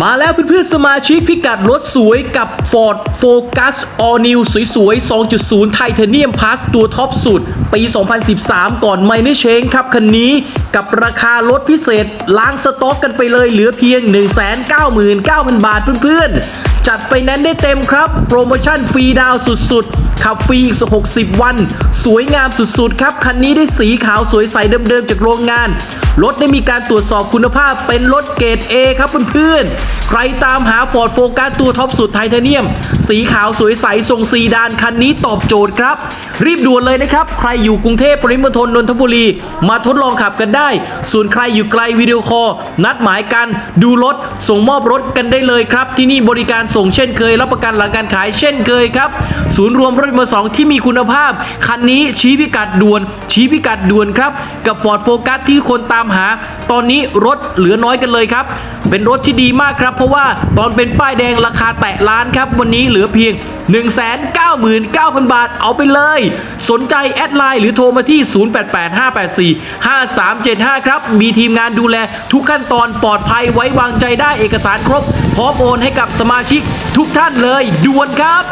มาแล้วเพื่อนๆสมาชิกพิกัดรถสวยกับ Ford Focus All New สวยๆ 2.0 Titanium Plus ตัวท็อปสุด ปี 2013 ก่อน Minor Change ครับ คันนี้กับราคารถพิเศษ ล้างสต็อกกันไปเลยเหลือเพียง 199,000 บาทเพื่อนๆ จัดไปแนนซ์ได้เต็มครับ โปรโมชั่นฟรีดาวสุดๆ ขับฟรีอีก60 วัน สวยงามสุดๆ ครับ คันนี้ได้สีขาวสวยใสเดิมๆ จากโรงงาน รถได้มีการตรวจสอบคุณภาพเป็นรถเกรด A ครับเพื่อนๆ ใครตามหา Ford Focus ตัวท็อปสุดไทเทเนียมสีขาวสวยใสทรงซีดานคันนี้ตอบโจทย์ครับ รีบด่วนเลยนะครับ ใครอยู่กรุงเทพปริมณฑลนนทบุรี มาทดลองขับกันได้ ส่วนใครอยู่ไกลวิดีโอคอลนัดหมายกันดูรถ ส่งมอบรถกันได้เลยครับ ที่นี่บริการส่งเช่นเคย รับประกันหลังการขายเช่นเคยครับ ศูนย์รวมรถมือสองที่มีคุณภาพ คันนี้ชี้พิกัดด่วน ชี้พิกัดด่วนครับกับ Ford Focus ที่คนตามหา ตอนนี้รถเหลือน้อยกันเลยครับ เป็นรถที่ดีมากครับ เพราะว่าตอนเป็นป้ายแดงราคาแตะล้านครับ วันนี้เหลือเพียง 199,000 บาทเอาไปเลย สนใจแอดไลน์หรือโทรมาที่ 0885845375 ครับ มีทีมงานดูแลทุกขั้นตอนปลอดภัยไว้วางใจได้เอกสารครบ พร้อมโอนให้กับสมาชิกทุกท่านเลยด่วนครับ